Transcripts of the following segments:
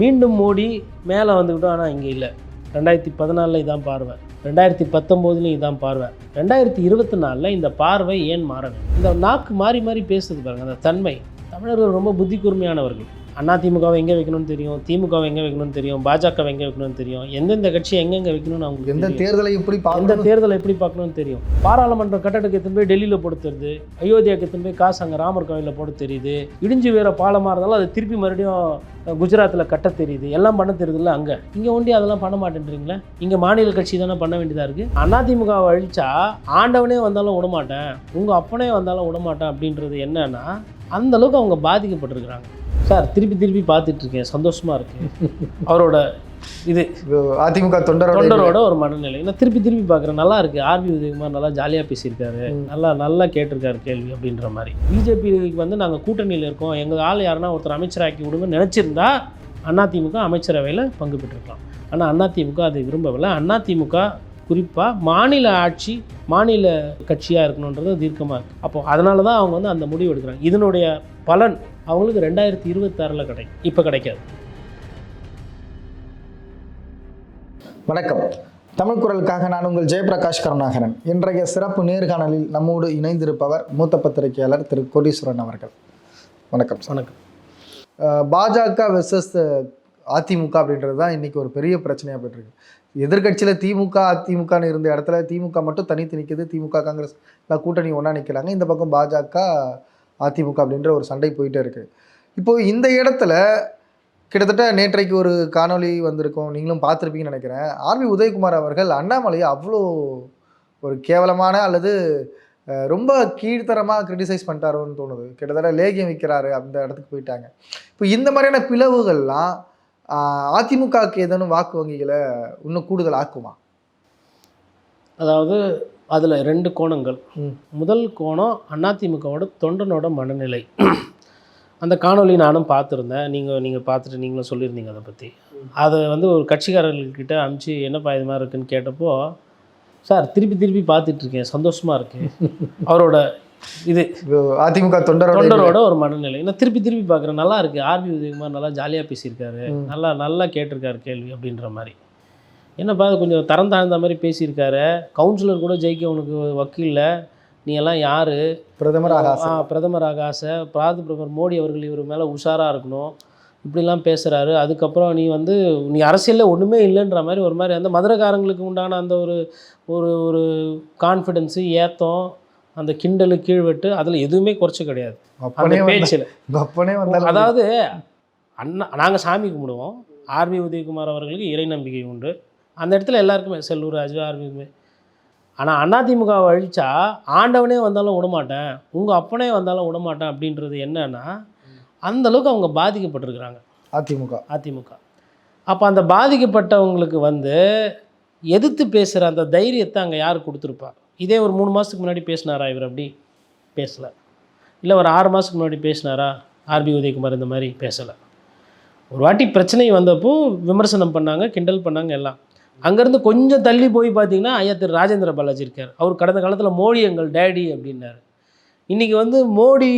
மீண்டும் மோடி மேலே வந்துக்கிட்டோம் ஆனால் இங்கே இல்லை. ரெண்டாயிரத்தி பதினாலில் இதான் பார்வை. ரெண்டாயிரத்தி பத்தொம்போதுலையும் இதான் பார்வை. ரெண்டாயிரத்தி இருபத்தி நாலில் இந்த பார்வை ஏன் மாறணும்? இந்த நாக்கு மாறி மாறி பேசுறது பாருங்கள் அந்த தன்மை. தமிழர்கள் ரொம்ப புத்தி கூர்மையானவர்கள் அதிமுகவை எங்கே வைக்கணும்னு தெரியும்? திமுகவை எங்கே வைக்கணும்னு தெரியும்? பாஜகவை எங்கே வைக்கணும்னு தெரியும்? எந்தெந்த கட்சி எங்கெங்கே வைக்கணும்னு அவங்களுக்கு எந்த. தேர்தலை எப்படி எந்த தேர்தலை எப்படி பார்க்கணும்னு தெரியும். பாராளுமன்ற கட்டடத்துக்கு எடுத்துன்னு போய் டெல்லியில் போட்டு தருது அயோத்தியாவுக்கு எடுத்துன்னு போய் காசு அங்கே ராமர் கோவிலில் போட்டு தெரியுது? இடிஞ்சு வேற பாலமாக இருந்தாலும் அது திருப்பி மறுபடியும் குஜராத்தில் கட்ட தெரியுது. எல்லாம் பண்ண தெரியுதுல்ல அங்கே. இங்கே ஒண்டி அதெல்லாம் பண்ண மாட்டேன்றீங்களே? இங்கே மாநில கட்சி தானே பண்ண வேண்டியதாக இருக்குது அதிமுக அழிச்சா ஆண்டவனே வந்தாலும் விடமாட்டேன். உங்கள் அப்பனே வந்தாலும் விடமாட்டேன் அப்படின்றது என்னன்னா அந்த அளவுக்கு அவங்க பாதிக்கப்பட்டிருக்கிறாங்க. சார் திருப்பி திருப்பி பார்த்துட்டு இருக்கேன் சந்தோஷமா இருக்கு. அவரோட இது அதிமுக தொண்டரோட தொண்டரோட ஒரு மனநிலை. நான் திருப்பி திருப்பி பார்க்குறேன். நல்லா இருக்கு. ஆர்பி உதயகுமார் நல்லா ஜாலியாக பேசியிருக்காரு. நல்லா நல்லா கேட்டிருக்காரு கேள்வி அப்படின்ற மாதிரி. பிஜேபிக்கு வந்து நாங்கள் கூட்டணியில் இருக்கோம். எங்கள் ஆள் யாருன்னா ஒருத்தர் அமைச்சராக்கி விடுங்கன்னு நினச்சிருந்தா அதிமுக அமைச்சரவையில் பங்கு பெற்றிருக்கலாம். ஆனால் அதிமுக அதை விரும்பவில்லை. அதிமுக குறிப்பாக மாநில ஆட்சி மாநில கட்சியாக இருக்கணுன்றது தீர்க்கமாக இருக்குது அப்போ அதனால தான் அவங்க வந்து அந்த முடிவு எடுக்கிறாங்க. இதனுடைய பலன் அவங்களுக்கு ரெண்டாயிரத்தி இருபத்தாறில் கிடைக்கும் இப்போ கிடைக்காது. வணக்கம். தமிழ் குரலுக்காக நான் உங்கள் ஜெயபிரகாஷ் கருணாகரன். இன்றைய சிறப்பு நேர்காணலில் நம்மோடு இணைந்திருப்பவர் மூத்த பத்திரிகையாளர் திரு கோடீஸ்வரன் அவர்கள். வணக்கம் வணக்கம். பாஜக வெர்சஸ் அதிமுக அப்படின்றது தான் இன்னைக்கு ஒரு பெரிய பிரச்சனையாக போயிட்டுருக்கு. எதிர்க்கட்சியில் திமுக அதிமுகன்னு இருந்த இடத்துல திமுக மட்டும் தனித்து நிற்குது திமுக காங்கிரஸ் எல்லாம் கூட்டணி ஒன்றா நிற்கிறாங்க இந்த பக்கம் பாஜக அதிமுக அப்படின்ற ஒரு சண்டை போயிட்டே இருக்குது இப்போது இந்த இடத்துல கிட்டத்தட்ட நேற்றைக்கு ஒரு காணொளி வந்திருக்கும். நீங்களும் பார்த்துருப்பீங்கன்னு நினைக்கிறேன். ஆர்வி உதயகுமார் அவர்கள் அண்ணாமலையை அவ்வளோ ஒரு கேவலமான அல்லது ரொம்ப கீழ்த்தரமாக கிரிட்டிசைஸ் பண்ணிட்டாரோன்னு தோணுது. கிட்டத்தட்ட லேகியம் விற்கிறாரு அந்த இடத்துக்கு போயிட்டாங்க. இப்போ இந்த மாதிரியான பிளவுகள்லாம் அதிமுகவுக்கு ஏதேனும் வாக்கு வங்கிகளை இன்னும் கூடுதல் ஆக்குமா? அதாவது அதில் ரெண்டு கோணங்கள். முதல் கோணம் அதிமுகவோட தொண்டனோட மனநிலை. அந்த காணொளி நானும் பார்த்துருந்தேன். நீங்கள் நீங்கள் பார்த்துட்டு நீங்களும் சொல்லியிருந்தீங்க அதை பற்றி அதை வந்து ஒரு கட்சிக்காரர்கள்கிட்ட அனுப்பிச்சு என்னப்பா இது மாதிரி இருக்குன்னு கேட்டப்போ சார் திருப்பி திருப்பி பார்த்துட்டு இருக்கேன் சந்தோஷமாக இருக்கு. அவரோட இது. அதிமுக தொண்டரோட தொண்டரோட ஒரு மனநிலை. நான் திருப்பி திருப்பி பார்க்குறேன் நல்லா இருக்கு. ஆர்பி உதயகுமார் நல்லா ஜாலியாக பேசியிருக்காரு. நல்லா நல்லா கேட்டிருக்காரு கேள்வி அப்படின்ற மாதிரி. என்னப்பா கொஞ்சம் தரம் தாழ்ந்த மாதிரி பேசியிருக்காரு. கவுன்சிலர் கூட ஜெயிக்க உனக்கு வக்கீல்ல. நீ எல்லாம் யாரு? பிரதமர் ஆகாச ஆ, பிரதமராக ஆசை. பிராத பிரதமர் மோடி அவர்கள் இவர் மேலே உஷாராக இருக்கணும். இப்படிலாம் பேசுகிறாரு அதுக்கப்புறம் நீ வந்து நீ அரசியலில் ஒன்றுமே இல்லைன்ற மாதிரி ஒரு மாதிரி அந்த மதுரைக்காரங்களுக்கு உண்டான அந்த ஒரு ஒரு ஒரு கான்ஃபிடென்ஸு ஏத்தம் அந்த கிண்டலு கீழ்வெட்டு அதில் எதுவுமே குறைச்சி கிடையாது. அந்த பேச்சில். அதாவது அண்ணா நாங்கள் சாமி கும்பிடுவோம். ஆர்பி உதயகுமார் அவர்களுக்கு இறை நம்பிக்கை உண்டு. அந்த இடத்துல எல்லாருக்குமே செல்லூர் ராஜு ஆர்பி ஆனால் அதிமுகவை அழிச்சா ஆண்டவனே வந்தாலும் விடமாட்டேன் உங்கள் அப்பனே வந்தாலும் விடமாட்டேன் அப்படின்றது என்னன்னா அந்த அளவுக்கு அவங்க பாதிக்கப்பட்டிருக்கிறாங்க. அதிமுக. அதிமுக. அப்போ அந்த பாதிக்கப்பட்டவங்களுக்கு வந்து எதிர்த்து பேசுகிற அந்த தைரியத்தை அங்கே யார் கொடுத்துருப்பா? இதே ஒரு மூணு மாதத்துக்கு முன்னாடி பேசினாரா இவர் அப்படி? பேசலை. இல்லை ஒரு ஆறு மாதத்துக்கு முன்னாடி பேசினாரா? ஆர்பி உதயகுமார் இந்த மாதிரி பேசலை. ஒரு வாட்டி பிரச்சனை வந்தப்போ விமர்சனம் பண்ணாங்க கிண்டல் பண்ணாங்க எல்லாம். அங்கேருந்து கொஞ்சம் தள்ளி போய் பார்த்தீங்கன்னா ஐயா திரு ராஜேந்திர பாலாஜி இருக்கார். அவர் கடந்த காலத்தில் மோடி எங்கள் டேடி அப்படின்னாரு. இன்றைக்கி வந்து மோடி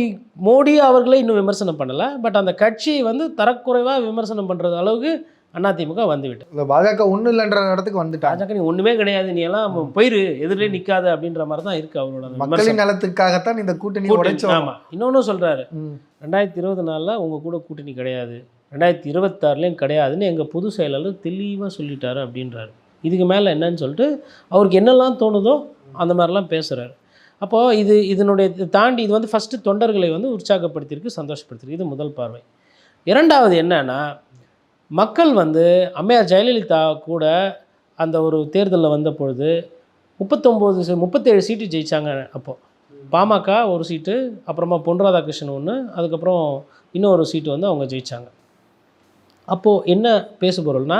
மோடி அவர்களே இன்னும் விமர்சனம் பண்ணலை. பட் அந்த கட்சியை வந்து தரக்குறைவாக விமர்சனம் பண்ணுறது அளவுக்கு அதிமுக வந்துவிட்டு இந்த பாஜக ஒன்றும் இல்லைன்ற இடத்துக்கு வந்துட்டாங்க. பாஜக நீ ஒன்றுமே கிடையாது. நீ எல்லாம் போயிரு. எதிரிலே நிற்காத அப்படின்ற மாதிரி தான் இருக்குது அவரோட மக்களின். நலத்துக்காகத்தான் இந்த கூட்டணி. ஆமாம் இன்னொன்று சொல்கிறாரு. ரெண்டாயிரத்தி இருபது நாலில் உங்கள் கூட கூட்டணி கிடையாது. ரெண்டாயிரத்தி இருபத்தாறுலேயும் கிடையாதுன்னு எங்கள் பொது செயலாளர் தெளிவாக சொல்லிட்டாரு அப்படின்றாரு. இதுக்கு மேலே என்னன்னு சொல்லிட்டு அவருக்கு என்னெல்லாம் தோணுதோ அந்த மாதிரிலாம் பேசுகிறாரு அப்போது இது இதனுடைய தாண்டி இது வந்து ஃபஸ்ட்டு தொண்டர்களை வந்து உற்சாகப்படுத்தியிருக்கு சந்தோஷப்படுத்தியிருக்கு. இது முதல் பார்வை. இரண்டாவது என்னன்னா மக்கள் வந்து அம்மையார் ஜெயலலிதா கூட அந்த ஒரு தேர்தலில் வந்த பொழுது முப்பத்தொம்போது முப்பத்தேழு சீட்டு ஜெயித்தாங்க அப்போது பாமக ஒரு சீட்டு அப்புறமா பொன் ராதாகிருஷ்ணன் ஒன்று அதுக்கப்புறம் இன்னொரு சீட்டு வந்து அவங்க ஜெயிச்சாங்க. அப்போது என்ன பேசு போகிறோம்னா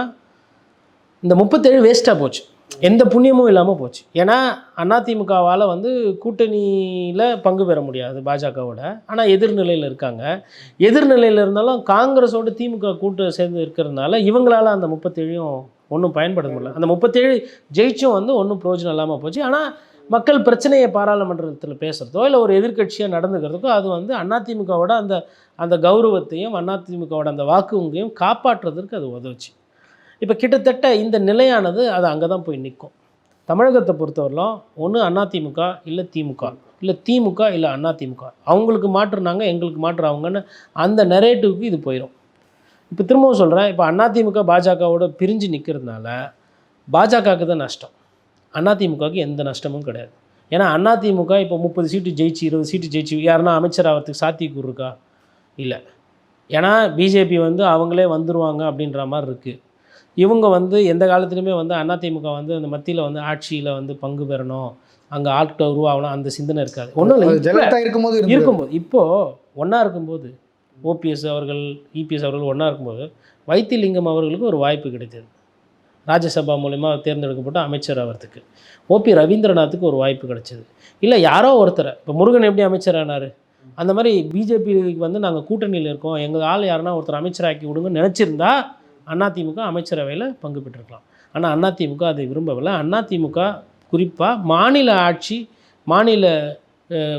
இந்த முப்பத்தேழு வேஸ்ட்டாக போச்சு. எந்த புண்ணியமும் இல்லாமல் போச்சு. ஏன்னா அதிமுகவால் வந்து கூட்டணியில் பங்கு பெற முடியாது பாஜகவோட. ஆனால் எதிர்நிலையில் இருக்காங்க. எதிர்நிலையில் இருந்தாலும் காங்கிரஸோட திமுக கூட்டு சேர்ந்து இருக்கிறதுனால இவங்களால அந்த முப்பத்தேழையும் ஒன்றும் பயன்படுத்த முடியல. அந்த முப்பத்தேழு ஜெயிச்சும் வந்து ஒன்றும் பிரயோஜனம் இல்லாமல் போச்சு. ஆனால் மக்கள் பிரச்சனையை பாராளுமன்றத்தில் பேசுகிறதோ இல்லை ஒரு எதிர்க்கட்சியாக நடந்துக்கிறதுக்கோ அது வந்து அதிமுகவோட அந்த அந்த கௌரவத்தையும் அதிமுகவோட அந்த வாக்குவங்கையும் காப்பாற்றுறதுக்கு அது உதவுச்சு. இப்போ கிட்டத்தட்ட இந்த நிலையானது அது அங்கே தான் போய் நிற்கும் தமிழகத்தை பொறுத்தவரையிலும் ஒன்று அதிமுக இல்லை திமுக. இல்லை திமுக இல்லை அதிமுக அவங்களுக்கு மாற்றுனாங்க எங்களுக்கு மாற்றுறாங்கன்னு அந்த நெரேட்டிவ்க்கு இது போயிடும் இப்போ திரும்பவும் சொல்கிறேன் இப்போ அதிமுக பாஜகவோட பிரிஞ்சு நிற்கிறதுனால பாஜகவுக்கு தான் நஷ்டம். அதிமுகவுக்கு எந்த நஷ்டமும் கிடையாது. ஏன்னா அதிமுக இப்போ முப்பது சீட்டு ஜெயிச்சு இருபது சீட்டு ஜெயிச்சு யாருன்னா அமைச்சர் ஆகிறதுக்கு சாத்தியக்கூறு இருக்கா? இல்லை. ஏன்னா பிஜேபி வந்து அவங்களே வந்துருவாங்க அப்படின்ற மாதிரி இருக்குது இவங்க வந்து எந்த காலத்துலையுமே வந்து அதிமுக வந்து அந்த மத்தியில் வந்து ஆட்சியில் வந்து பங்கு பெறணும். அங்கே ஆட்கள் உருவாகணும். அந்த சிந்தனை இருக்காது. ஒன்றும் இல்லை. இருக்கும்போது. இருக்கும்போது. இப்போது ஒன்றா இருக்கும்போது ஓபிஎஸ் அவர்கள் இபிஎஸ் அவர்கள் ஒன்றா இருக்கும்போது வைத்திலிங்கம் அவர்களுக்கு ஒரு வாய்ப்பு கிடைத்தது. ராஜ்யசபா மூலயமா தேர்ந்தெடுக்கப்பட்ட அமைச்சர் ஆகிறதுக்கு ஓபி ரவீந்திரநாத்துக்கு ஒரு வாய்ப்பு கிடச்சிது. இல்லை யாரோ ஒருத்தரை. இப்போ முருகன் எப்படி அமைச்சர் ஆனார் அந்த மாதிரி பிஜேபிக்கு வந்து நாங்கள் கூட்டணியில் இருக்கோம். எங்கள் ஆள் யாருன்னா ஒருத்தர் அமைச்சராக்கி விடுங்கன்னு நினச்சிருந்தா அதிமுக அமைச்சரவையில் பங்கு பெற்றிருக்கலாம். ஆனால் அதிமுக அதை விரும்பவில்லை. அதிமுக குறிப்பாக மாநில ஆட்சி மாநில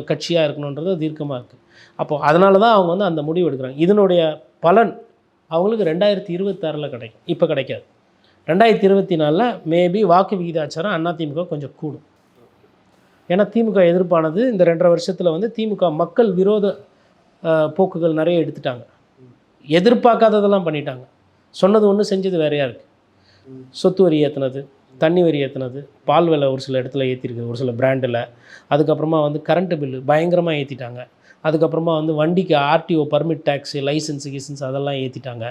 கட்சியாக இருக்கணுன்றது தீர்க்கமாக இருக்குது அப்போது அதனால தான் அவங்க வந்து அந்த முடிவு எடுக்கிறாங்க. இதனுடைய பலன் அவங்களுக்கு ரெண்டாயிரத்தி இருபத்தாறில் கிடைக்கும். இப்போ கிடைக்காது. ரெண்டாயிரத்தி இருபத்தி நாலில் மேபி வாக்கு விகிதாச்சாரம் அதிமுக கொஞ்சம் கூடும். ஏன்னா திமுக எதிர்ப்பானது இந்த ரெண்டரை வருஷத்தில் வந்து திமுக மக்கள் விரோத போக்குகள் நிறைய எடுத்துட்டாங்க. எதிர்பார்க்காததெல்லாம் பண்ணிட்டாங்க. சொன்னது ஒன்று செஞ்சது வேறையாக இருக்குது சொத்து வரி ஏற்றுனது தண்ணி வரி ஏற்றுனது பால் விலை ஒரு சில இடத்துல ஏற்றிருக்கு ஒரு சில பிராண்டில். அதுக்கப்புறமா வந்து கரண்ட்டு பில்லு பயங்கரமாக ஏற்றிட்டாங்க அதுக்கப்புறமா வந்து வண்டிக்கு ஆர்டிஓ பர்மிட் டேக்ஸு லைசன்ஸு கிசன்ஸ் அதெல்லாம் ஏற்றிட்டாங்க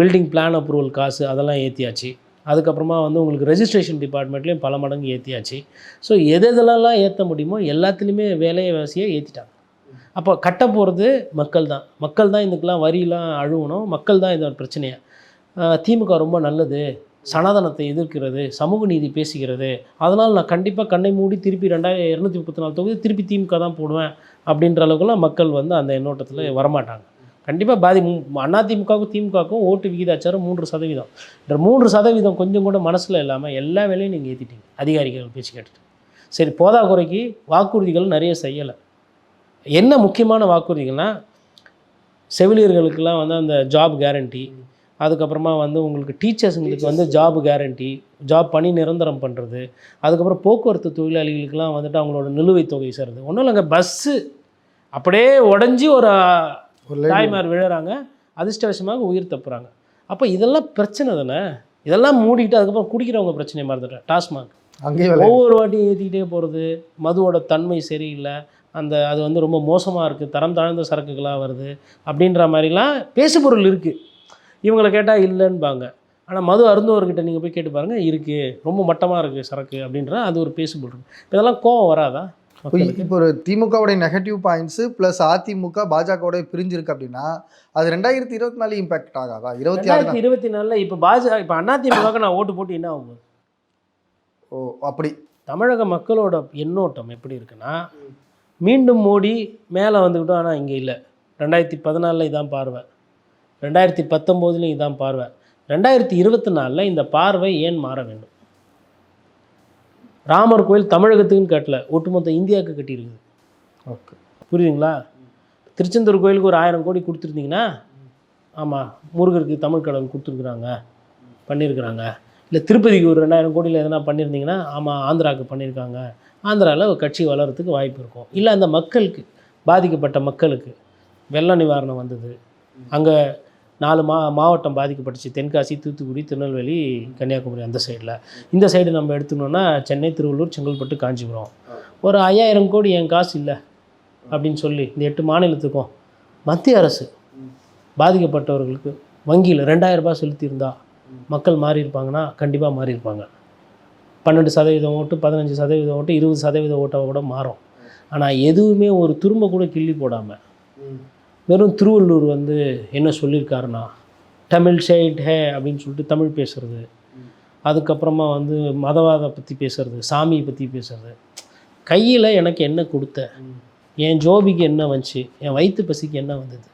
பில்டிங் பிளான் அப்ரூவல் காசு அதெல்லாம் ஏற்றியாச்சு அதுக்கப்புறமா வந்து உங்களுக்கு ரெஜிஸ்ட்ரேஷன் டிபார்ட்மெண்ட்லேயும் பல மடங்கு ஏற்றியாச்சு ஸோ எது ஏற்ற முடியுமோ எல்லாத்துலேயுமே வேலைவாசியை ஏற்றிட்டாங்க அப்போ கட்ட போகிறது மக்கள் தான். மக்கள் தான் இதுக்கெல்லாம் வரியெலாம் அழுகணும் மக்கள் தான் இதோட பிரச்சனையை. திமுக ரொம்ப நல்லது. சனாதனத்தை எதிர்க்கிறது சமூக நீதி பேசுகிறது. அதனால் நான் கண்டிப்பாக கண்ணை மூடி திருப்பி ரெண்டாயிரம் இரநூத்தி முப்பத்தி நாலு தொகுதி திருப்பி திமுக தான் போடுவேன் அப்படின்ற அளவுக்குலாம் மக்கள் வந்து அந்த எண்ணோட்டத்தில் வரமாட்டாங்க. கண்டிப்பாக பாதி அதிமுகவுக்கும் திமுகவுக்கும் ஓட்டு விகிதாச்சாரம் மூன்று சதவீதம். இந்த மூன்று சதவீதம் கொஞ்சம் கூட மனசில் இல்லாமல் எல்லா வேலையும் நீங்கள் ஏற்றிட்டீங்க அதிகாரிகள் பேச்சு கேட்டுட்டு. சரி போதா குறைக்கு வாக்குறுதிகள் நிறைய செய்யலை. என்ன முக்கியமான வாக்குறுதிகள்னா செவிலியர்களுக்கெல்லாம் வந்து அந்த ஜாப் கேரண்டி அதுக்கப்புறமா வந்து உங்களுக்கு டீச்சர்ஸுங்களுக்கு வந்து ஜாப் கேரண்டி ஜாப் பணி நிரந்தரம் பண்ணுறது அதுக்கப்புறம் போக்குவரத்து தொழிலாளிகளுக்கெல்லாம் வந்துட்டு அவங்களோட நிலுவைத் தொகை சேர்றது ஒன்றும் இல்லைங்க பஸ்ஸு அப்படியே உடஞ்சி ஒரு தாய்மார் விழுறாங்க அதிர்ஷ்டவசமாக உயிர் தப்புறாங்க. அப்போ இதெல்லாம் பிரச்சனை தானே? இதெல்லாம் மூடிக்கிட்டு அதுக்கப்புறம் குடிக்கிறவங்க பிரச்சனையை மறந்துட்டேன் டாஸ்மாக். அங்கேயே ஒவ்வொரு வாட்டியும் ஏற்றிக்கிட்டே போகிறது மதுவோட தன்மை சரியில்லை அந்த அது வந்து ரொம்ப மோசமாக இருக்குது தரம் தாழ்ந்த சரக்குகளாக வருது அப்படின்ற மாதிரிலாம் பேசுபொருள் இருக்குது இவங்களை கேட்டால் இல்லைன்பாங்க. ஆனால் மது அருந்தவர்கிட்ட நீங்கள் போய் கேட்டு பாருங்கள் இருக்குது ரொம்ப மட்டமாக இருக்குது சரக்கு அப்படின்ற அது ஒரு பேசுபொருள் இதெல்லாம் கோவம் வராதா? இப்போ இப்போ ஒரு திமுகவுடைய நெகட்டிவ் பாயிண்ட்ஸ் ப்ளஸ் அதிமுக பாஜகவோட பிரிஞ்சிருக்கு அப்படின்னா அது ரெண்டாயிரத்தி இருபத்தி நாலு இம்பாக்ட் ஆகாதா? இருபத்தி ஆறு இருபத்தி நாலில் இப்போ பாஜக இப்போ அதிமுக நான் ஓட்டு போட்டு என்ன ஆகும்? ஓ அப்படி. தமிழக மக்களோட எண்ணோட்டம் எப்படி இருக்குன்னா மீண்டும் மோடி மேலே வந்துக்கிட்டோம் ஆனால் இங்கே இல்லை. ரெண்டாயிரத்தி பதினாலில் இதான் பார்வை. ரெண்டாயிரத்தி பத்தொம்போதுலையும் இதான் பார்வை. ரெண்டாயிரத்தி இருபத்தி நாலில் இந்த பார்வை ஏன் மாற வேண்டும்? ராமர் கோயில் தமிழகத்துக்குன்னு கட்டல. ஒட்டுமொத்த இந்தியாவுக்கு கட்டியிருக்குது. ஓகே. புரியுதுங்களா? திருச்செந்தூர் கோயிலுக்கு ஒரு ஆயிரம் கோடி கொடுத்துருந்தீங்கன்னா ஆமாம் முருகருக்கு தமிழ் கடவுள் கொடுத்துருக்குறாங்க பண்ணியிருக்கிறாங்க. இல்லை திருப்பதிக்கு ஒரு ரெண்டாயிரம் கோடியில் எதனா பண்ணியிருந்தீங்கன்னா ஆமாம் ஆந்திராவுக்கு பண்ணியிருக்காங்க. ஆந்திராவில் ஒரு கட்சி வளர்கிறதுக்கு வாய்ப்பு இருக்கும். இல்லை அந்த மக்களுக்கு பாதிக்கப்பட்ட மக்களுக்கு வெள்ள நிவாரணம் வந்தது. அங்கே நாலு மா மாவட்டம் பாதிக்கப்பட்டுச்சு. தென்காசி தூத்துக்குடி திருநெல்வேலி கன்னியாகுமரி அந்த சைடில் இந்த சைடு நம்ம எடுத்துக்கணுன்னா சென்னை திருவள்ளூர் செங்கல்பட்டு காஞ்சிபுரம். ஒரு ஐயாயிரம் கோடி என் காசு இல்லை அப்படின்னு சொல்லி இந்த எட்டு மாநிலத்துக்கும் மத்திய அரசு பாதிக்கப்பட்டவர்களுக்கு வங்கியில் ரெண்டாயிரம் ரூபாய் செலுத்தியிருந்தா மக்கள் மாறி இருப்பாங்கன்னா கண்டிப்பாக மாறி இருப்பாங்க பன்னெண்டு சதவீதம் ஓட்டு பதினஞ்சு சதவீதம் ஓட்டு இருபது சதவீத ஓட்டாக கூட மாறும். ஆனால் எதுவுமே ஒரு துரும்ப கூட கிள்ளி போடாமல் வெறும் திருவள்ளூர் வந்து என்ன சொல்லியிருக்காருன்னா தமிழ் சைட் ஹே அப்படின்னு சொல்லிட்டு தமிழ் பேசுறது. அதுக்கப்புறமா வந்து மதவாத பற்றி பேசுறது சாமியை பற்றி பேசுறது. கையில் எனக்கு என்ன கொடுத்த? என் ஜோபிக்கு என்ன வந்துச்சு? என் வயிற்று பசிக்கு என்ன வந்தது?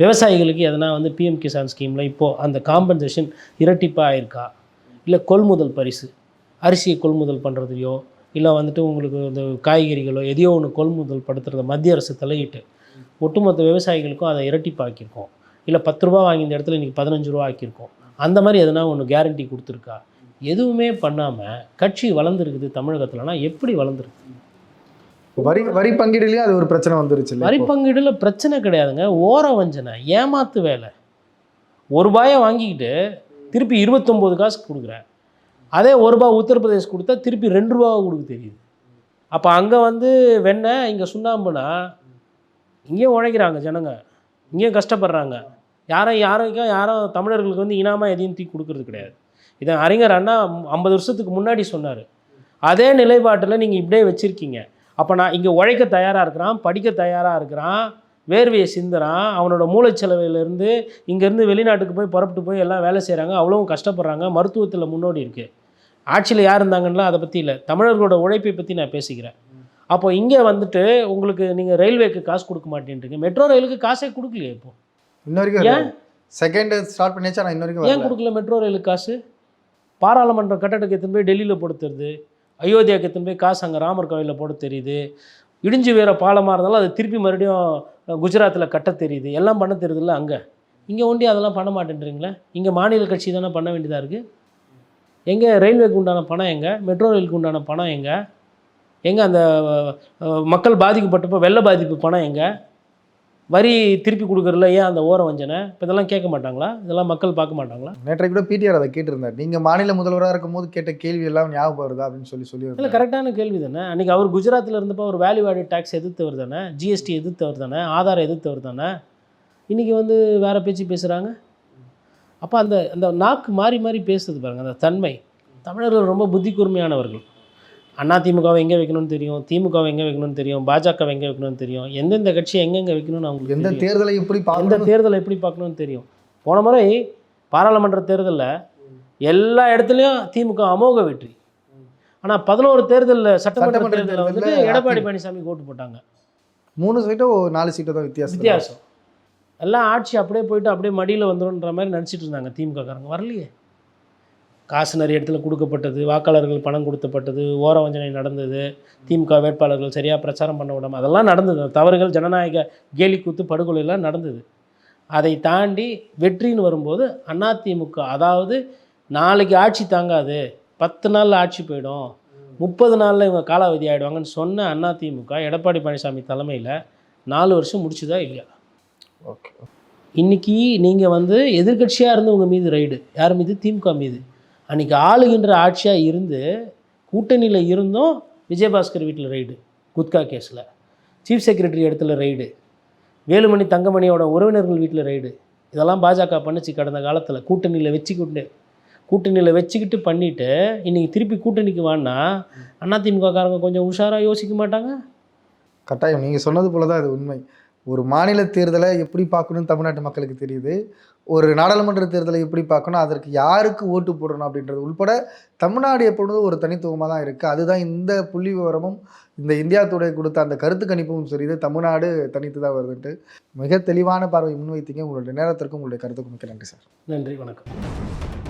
விவசாயிகளுக்கு எதனா வந்து பிஎம் கிசான் ஸ்கீமில் இப்போது அந்த காம்பன்சேஷன் இரட்டிப்பாக ஆயிருக்கா? இல்லை கொள்முதல் பரிசு? அரிசியை கொள்முதல் பண்ணுறதுலையோ இல்லை வந்துட்டு உங்களுக்கு இந்த காய்கறிகளோ எதையோ ஒன்று கொள்முதல் படுத்துறத மத்திய அரசு தலையிட்டு ஒட்டுமொத்த விவசாயிகளுக்கும் அதை இரட்டிப்பாக்கியிருக்கோம். இல்லை பத்து ரூபா வாங்கி இந்த இடத்துல இன்றைக்கி பதினஞ்சு ரூபா ஆக்கியிருக்கோம். அந்த மாதிரி எதனா ஒன்று கேரண்டி கொடுத்துருக்கா? எதுவுமே பண்ணாமல் கட்சி வளர்ந்துருக்குது தமிழகத்துலனா எப்படி வளர்ந்துருக்கு? வரி வரி பங்கீடுலயும் அது ஒரு பிரச்சனை வந்துருச்சு வரி? பங்கீடுல பிரச்சனை கிடையாதுங்க. ஓர வஞ்சனை. ஏமாத்து வேலை. ஒரு ரூபாயை வாங்கிக்கிட்டு திருப்பி இருபத்தொம்போது காசு கொடுக்குறேன் அதே ஒரு ரூபாய் உத்தரப்பிரதேஷ் கொடுத்தா திருப்பி ரெண்டு ரூபாவை கொடுக்க தெரியுது. அப்போ அங்கே வந்து வெண்ணெய் இங்கே சுண்ணாம்புனா இங்கேயும் உழைக்கிறாங்க ஜனங்க. இங்கேயும் கஷ்டப்படுறாங்க. யாரும் யாருக்கும் யாரும் தமிழர்களுக்கு வந்து இனாமா எதையும் தூக்கி கொடுக்கறது கிடையாது. இதை அறிஞர் அண்ணா ஐம்பது வருஷத்துக்கு முன்னாடி சொன்னார். அதே நிலைப்பாட்டில் நீங்கள் இப்படியே வச்சுருக்கீங்க. அப்போ நான் இங்கே உழைக்க தயாராக இருக்கிறான் படிக்க தயாராக இருக்கிறான் வேர்வையை சிந்துறான் அவனோட மூளைச்செலவிலேருந்து இங்கேருந்து வெளிநாட்டுக்கு போய் புறப்பட்டு போய் எல்லாம் வேலை செய்கிறாங்க அவ்வளவும் கஷ்டப்படுறாங்க மருத்துவத்தில் முன்னோடி இருக்குது ஆட்சியில் யார் இருந்தாங்கன்னா அதை பற்றி இல்லை. தமிழர்களோட உழைப்பை பற்றி நான் பேசிக்கிறேன். அப்போ இங்கே வந்துட்டு உங்களுக்கு நீங்கள் ரயில்வேக்கு காசு கொடுக்க மாட்டேன்றீங்க. மெட்ரோ ரயிலுக்கு காசே கொடுக்கலையே இப்போ. இன்ன வரைக்கும் ஏன்? செகண்ட் ஸ்டார்ட் பண்ணியாச்சா நான் இன்ன வரைக்கும் ஏன். கொடுக்கல மெட்ரோ ரயிலுக்கு காசு? பாராளுமன்ற கட்டடத்துக்கு எடுத்துன்னு போய் டெல்லியில் போட தெரியுது. அயோத்தியாவுக்கு எடுத்துன்னு போய் காசு அங்கே ராமர் கோவிலில் போட தெரியுது. இடிஞ்சு வேற பாலமாக இருந்தாலும் அது திருப்பி மறுபடியும் குஜராத்தில் கட்ட தெரியுது. எல்லாம் பண்ண தெரியுதுல்ல அங்கே. இங்கே ஒண்டி அதெல்லாம் பண்ண மாட்டேன்றீங்களே? இங்கே மாநில கட்சி தானே பண்ண வேண்டியதாக இருக்குது எங்கே ரயில்வேக்கு உண்டான பணம் எங்கே? மெட்ரோ ரயிலுக்கு உண்டான பணம் எங்கே? எங்கே அந்த மக்கள் பாதிக்கப்பட்டப்போ வெள்ள பாதிப்பு பணம் எங்கே? வரி திருப்பி கொடுக்குறதுல ஏன் அந்த ஓர வஞ்சனை? இப்போ இதெல்லாம் கேட்க மாட்டாங்களா? இதெல்லாம் மக்கள் பார்க்க மாட்டாங்களா? நேற்றைக்கு கூட பிடிஆர் அதை கேட்டிருந்தார். நீங்க மாநில முதல்வராக இருக்கும்போது கேட்ட கேள்வி எல்லாம் ஞாபகம் வருதா அப்படின்னு சொல்லி சொல்லி இல்லை கரெக்டான கேள்வி தானே. அன்றைக்கி அவர் குஜராத்தில் இருந்தப்போ அவர் வேல்யூ ஆடட் டேக்ஸ் எதிர்த்தவர் தானே? ஜிஎஸ்டி எதிர்த்தவர் தானே? ஆதார் எதிர்த்தவர் தானே? இன்றைக்கி வந்து வேறு பேச்சு பேசுகிறாங்க அப்போ அந்த அந்த நாக்கு மாறி மாறி பேசுது பாருங்க அந்த தன்மை. தமிழர்கள் ரொம்ப புத்தி கூர்மையானவர்கள் அண்ணா திமுகவை எங்கே வைக்கணும்னு தெரியும்? திமுகவை எங்கே வைக்கணும்னு தெரியும்? பாஜகவை எங்கே வைக்கணும்னு தெரியும்? எந்தெந்த கட்சியை எங்கெங்கே வைக்கணும்னு அவங்களுக்கு எந்த. தேர்தலை எப்படி எந்த தேர்தலை எப்படி பார்க்கணும்னு தெரியும். போன முறை பாராளுமன்ற தேர்தலில் எல்லா இடத்துலையும் திமுக அமோக வெற்றி. ஆனால் பதினோரு தேர்தலில் சட்டமன்ற தேர்தலில் வந்துட்டு எடப்பாடி. பழனிசாமி ஓட்டு போட்டாங்க. மூணு சீட்டோ நாலு சீட்டோ தான் வித்தியாசம் வித்தியாசம். எல்லாம் ஆட்சி அப்படியே போயிட்டு அப்படியே மடியில் வந்துடும்ன்ற மாதிரி நினச்சிட்டு இருந்தாங்க திமுககாரங்க. வரலையே. காசு நிறைய இடத்துல கொடுக்கப்பட்டது வாக்காளர்கள் பணம் கொடுத்தப்பட்டது ஓர வஞ்சனை நடந்தது திமுக வேட்பாளர்கள் சரியாக பிரச்சாரம் பண்ண விடாம அதெல்லாம் நடந்தது. தவறுகள் ஜனநாயக கேலி கூத்து படுகொலையெல்லாம் நடந்தது. அதை தாண்டி வெற்றின்னு வரும்போது அதிமுக அதாவது நாளைக்கு ஆட்சி தாங்காது பத்து நாளில் ஆட்சி போயிடும் முப்பது நாளில் இவங்க காலாவதி ஆகிடுவாங்கன்னு சொன்ன அதிமுக எடப்பாடி பழனிசாமி தலைமையில் நாலு வருஷம் முடிச்சுதா இல்லையா? ஓகே. இன்னைக்கு நீங்கள் வந்து எதிர்க்கட்சியாக இருந்து உங்கள் மீது ரைடு யார் மீது? திமுக மீது. அன்றைக்கி ஆளுகின்ற ஆட்சியாக இருந்து கூட்டணியில் இருந்தும் விஜயபாஸ்கர் வீட்டில் ரைடு குத்கா கேஸில். சீஃப் செக்ரட்டரி இடத்துல ரைடு வேலுமணி தங்கமணியோட உறவினர்கள் வீட்டில் ரைடு இதெல்லாம் பாஜக பண்ணுச்சு கடந்த காலத்தில். கூட்டணியில் வச்சுக்கிட்டு கூட்டணியில் வச்சுக்கிட்டு பண்ணிவிட்டு இன்றைக்கி திருப்பி கூட்டணிக்கு வான்னா அதிமுககாரங்க கொஞ்சம் உஷாராக யோசிக்க மாட்டாங்க? கட்டாயம். நீங்கள் சொன்னது போல தான் அது உண்மை. ஒரு மாநில தேர்தலை எப்படி பார்க்கணும்னு தமிழ்நாட்டு மக்களுக்கு தெரியுது. ஒரு நாடாளுமன்ற தேர்தலை எப்படி பார்க்கணும் அதற்கு யாருக்கு ஓட்டு போடணும் அப்படின்றது உள்பட தமிழ்நாடு எப்பொழுதும் ஒரு தனித்துவமாக தான் இருக்குது அதுதான் இந்த புள்ளி விவரமும் இந்த இந்தியா துறை கொடுத்த அந்த கருத்து கணிப்பும் சரியுது தமிழ்நாடு தனித்து தான் வருதுன்ட்டு. மிக தெளிவான பார்வை முன்வைத்தீங்க. உங்களுடைய நேரத்திற்கும் உங்களுடைய கருத்துக்கும் மிக்க நன்றி சார். நன்றி வணக்கம்.